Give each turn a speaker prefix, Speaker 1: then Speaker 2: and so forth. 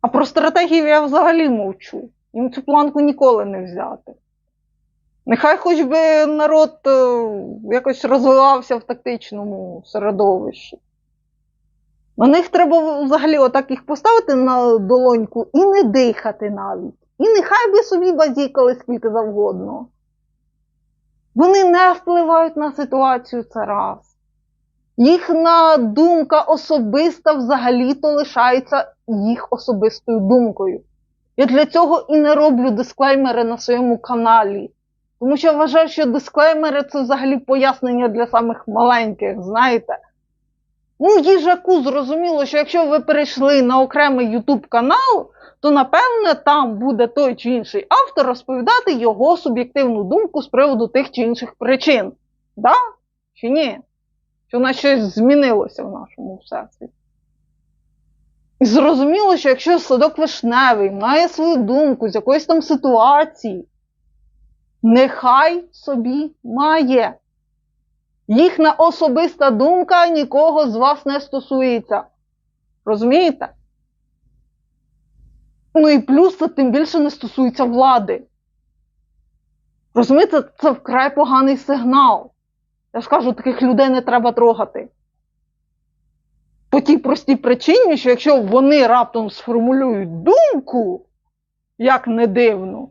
Speaker 1: А про стратегію я взагалі мовчу. Їм цю планку ніколи не взяти. Нехай хоч би народ е, якось розвивався в тактичному середовищі. На них треба взагалі отак їх поставити на долоньку і не дихати навіть. І нехай би собі базікали скільки завгодно. Вони не впливають на ситуацію це раз. Їхня думка особиста взагалі-то лишається їх особистою думкою. Я для цього і не роблю дисклеймери на своєму каналі. Тому що я вважаю, що дисклеймери це взагалі пояснення для самих маленьких, знаєте. Ну, їжаку зрозуміло, що якщо ви перейшли на окремий YouTube канал, то напевне там буде той чи інший автор розповідати його суб'єктивну думку з приводу тих чи інших причин. Да? Чи ні? Що нас щось змінилося в нашому всесвіті. І зрозуміло, що якщо садок вишневий має свою думку з якоїсь там ситуації, нехай собі має. Їхня особиста думка нікого з вас не стосується. Розумієте? Ну і плюс це тим більше не стосується влади. Розумієте, це вкрай поганий сигнал. Я ж кажу, таких людей не треба трогати. По тій простій причині, що якщо вони раптом сформулюють думку, як не дивно,